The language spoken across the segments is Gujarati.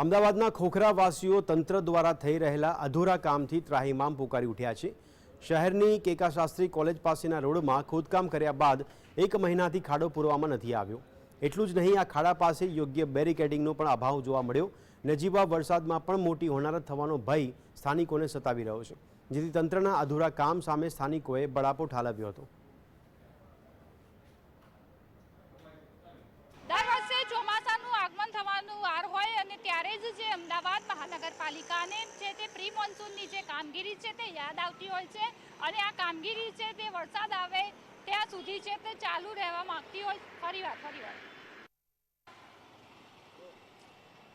અમદાવાદના ખોખરાવાસીઓ તંત્ર દ્વારા થઈ રહેલા અધૂરા કામથી ત્રાહીમામ પુકારી ઉઠ્યા છે. શહેરની કેકા શાસ્ત્રી કોલેજ પાસેના રોડમાં ખોદકામ કર્યા બાદ એક મહિનાથી ખાડો પૂરવામાં નથી આવ્યો. એટલું જ નહીં, આ ખાડા પાસે યોગ્ય બેરિકેડિંગનો પણ અભાવ જોવા મળ્યો. નજીવા વરસાદમાં પણ મોટી હોનારત થવાનો ભય સ્થાનિકોને સતાવી રહ્યો છે. જેથી તંત્રના અધૂરા કામ સામે સ્થાનિકોએ બળાપો ઠાલવ્યો હતો દર વર્ષે ચોમાસાનું આગમન થવાનું વાર હોય અને ત્યારે જ જે અમદાવાદ મહાનગરપાલિકાને છે તે પ્રી મોન્સૂનની જે કામગીરી છે તે યાદ આવતી હોય છે અને આ કામગીરી છે તે વરસાદ આવે ત્યાં સુધી છે તે ચાલુ રહેવા માંગતી હોય ફરીવાર ફરીવાર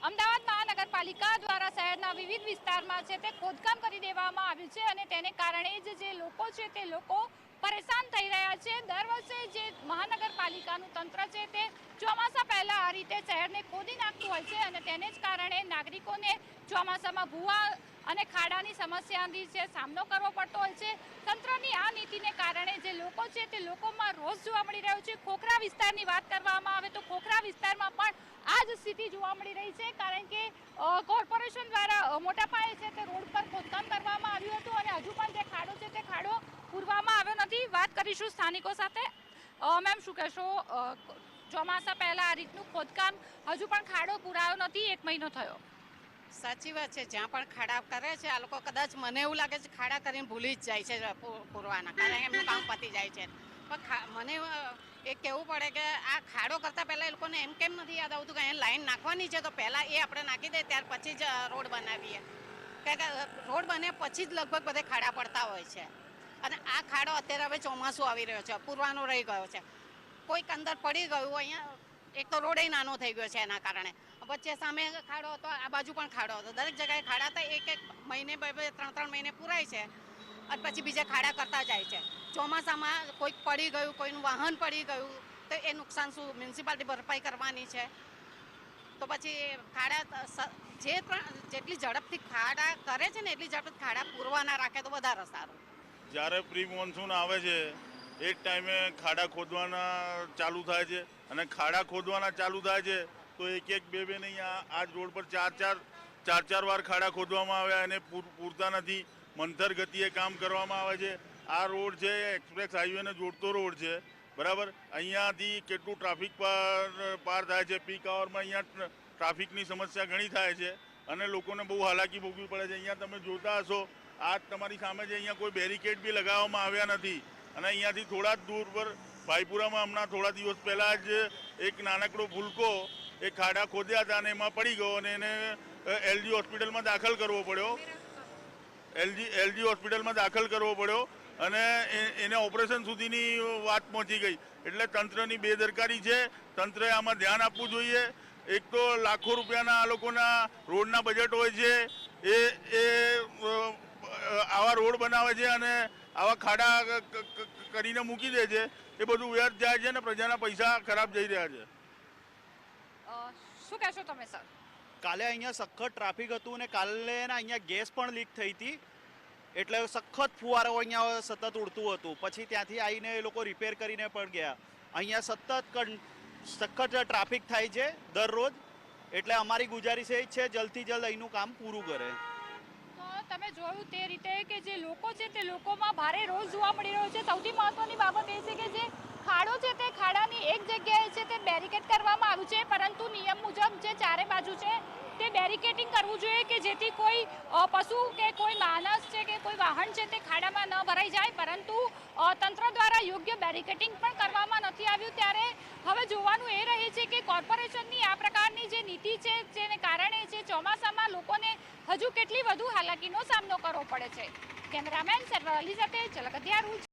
અમદાવાદ મહાનગરપાલિકા દ્વારા શહેરના વિવિધ વિસ્તારમાં છે તે ખોદકામ કરી દેવામાં આવ્યું છે અને તેને કારણે જ જે લોકો છે તે લોકો પરેશાન થઈ રહ્યા છે. દર વર્ષે જે મહાનગરપાલિકાનું તંત્ર છે તે ચોમાસા પહેલા આ રીતે શહેરને ખોદી નાખતું હોય અને તેને જ કારણે નાગરિકોને ચોમાસામાં ભૂવા અને ખાડાની સમસ્યાની જે સામનો કરવો પડતો હોય છે, તંત્રની આ નીતિને કારણે જે લોકો છે તે લોકોમાં રોષ જોવા મળી રહ્યો છે. ખોખરા વિસ્તારની વાત કરવામાં આવે તો ખોખરા વિસ્તારમાં પણ આ જ સ્થિતિ જોવા મળી રહી છે, કારણ કે કોર્પોરેશન દ્વારા મોટા પાયે છે તે રોડ પર ખોદકામ કરવામાં આવ્યું હતું અને હજુ પણ જે ખાડો છે તે ખાડો પૂરવામાં આવ્યો નથી. વાત કરીશું સ્થાનિકો સાથે. મેમ શું કહેશો? ચોમાસા પહેલા આ રીતનું ખોદકામ હજુ પણ ખાડો પુરાયો નથી, એક મહિનો થયો. સાચી વાત છે, જ્યાં પણ ખાડા કરે છે, આ લોકો કદાચ મને એવું લાગે છે ખાડા કરીને ભૂલી જ જાય છે પૂરવાના, કારણ કે એમનું કામ પતી જાય છે. પણ મને એ કહેવું પડે કે આ ખાડો કરતાં પહેલાં એ લોકોને એમ કેમ નથી યાદ આવતું કે અહીંયા લાઈન નાખવાની છે, તો પહેલાં એ આપણે નાખી દે, ત્યાર પછી જ રોડ બનાવીએ. કે રોડ બને પછી જ લગભગ બધે ખાડા પડતા હોય છે. અને આ ખાડો અત્યારે હવે ચોમાસું આવી રહ્યો છે, પૂરવાનો રહી ગયો છે. કોઈક અંદર પડી ગયું અહીંયા એક તો રોડે નાનો થઈ ગયો છે એના કારણે. વચ્ચે સામે ખાડો હતો, આ બાજુ પણ ખાડો હતો. દરેક જગ્યાએ ખાડા હતા, એક એક મહિને બે બે ત્રણ ત્રણ મહિને પુરાય છે. અને પછી બીજા ખાડા કરતા જાય છે. ચોમાસામાં કોઈક પડી ગયું, કોઈનું વાહન પડી ગયું, તો એ નુકસાન શું? મ્યુનિસિપાલિટી ભરપાઈ કરવાની છે. તો પછી ખાડા જે પણ જેટલી ઝડપથી ખાડા કરે છે ને, એટલી ઝડપથી ખાડા પૂરવાના રાખે તો વધારે સારું. જ્યારે પ્રી મોન્સૂન આવે છે એ જ ટાઈમે ખાડા ખોદવાના ચાલુ થાય છે અને ખાડા ખોદવાના ચાલુ થાય છે તો એક એક બે બે નહીં આ જ રોડ પર ચાર ચાર ચાર ચાર વાર ખાડા ખોદવામાં આવ્યા અને પૂર- પૂરતા નથી. મંથર ગતિએ કામ કરવામાં આવે છે. આ રોડ છે, એક્સપ્રેસ હાઈવેને જોડતો રોડ છે. બરાબર? અહીંયાથી કેટલું ટ્રાફિક પાર પાર થાય છે? પીક આવરમાં અહીંયા ટ્રાફિકની સમસ્યા ઘણી થાય છે અને લોકોને બહુ હાલાકી ભોગવી પડે છે. અહીંયા તમે જોતા હશો આ તમારી સામે જે અહીંયા કોઈ બેરિકેડ બી લગાવવામાં આવ્યા નથી. અને અહીંયાથી થોડા જ દૂર પર ભાઈપુરામાં હમણાં થોડા દિવસ પહેલાં જ એક નાનકડો ભૂલકો એ ખાડા ખોદ્યા હતા અને એમાં પડી ગયો અને એને એલજી હોસ્પિટલમાં દાખલ કરવો પડ્યો. એલજી એલજી હોસ્પિટલમાં દાખલ કરવો પડ્યો અને એને ઓપરેશન સુધીની વાત પહોંચી ગઈ. એટલે તંત્રની બેદરકારી છે. તંત્રએ આમાં ધ્યાન આપવું જોઈએ. એક તો લાખો રૂપિયાના આ લોકોના રોડના બજેટ હોય છે. એ એ આવા રોડ બનાવે છે અને આવા ખાડા કરીને મૂકી દે છે. એ બધું વ્યર્થ જાય છે અને પ્રજાના પૈસા ખરાબ જઈ રહ્યા છે. શું કહેશો તમે સર? કાલે અહીંયા સખત ટ્રાફિક હતું અને કાલે અહીંયા ગેસ પણ લીક થઈ હતી. એટલે સખત ફુવારો અહીંયા સતત ઉડતું હતું. પછી ત્યાંથી આવીને એ લોકો રિપેર કરીને પણ ગયા. અહીંયા સતત સખત ટ્રાફિક થાય છે દરરોજ. એટલે અમારી ગુજારિશ એ જ છે જલ્દથી જલ્દ અહીંનું કામ પૂરું કરે. તમે જોયું તે રીતે કે જે લોકો છે તે લોકોમાં ભારે રોષ જોવા મળી રહ્યો છે. સૌથી મહત્વની બાબત એ છે કે જે ખાડો છે તે ખાડાની એક જગ્યાએ છે તે બેરિકેડ કરવામાં આવ્યું છે, પરંતુ નિયમ મુજબ જે ચારે બાજુ છે તે બેરિકેટિંગ કરવું જોઈએ કે જેથી કોઈ પશુ કે કોઈ માણસ છે કે કોઈ વાહન છે તે ખાડામાં ન ભરાઈ જાય. પરંતુ તંત્ર દ્વારા યોગ્ય બેરિકેટિંગ પણ કરવામાં નથી આવ્યું. ત્યારે હવે જોવાનું એ રહે છે કે કોર્પોરેશનની આ પ્રકારની જે નીતિ છે, જેને કારણે છે ચોમાસામાં લોકોને હજુ કેટલી વધુ હાલાકીનો સામનો કરવો પડે છે? કેમેરામેન સર્વ અલી સાથે ઝલક અધ્યારું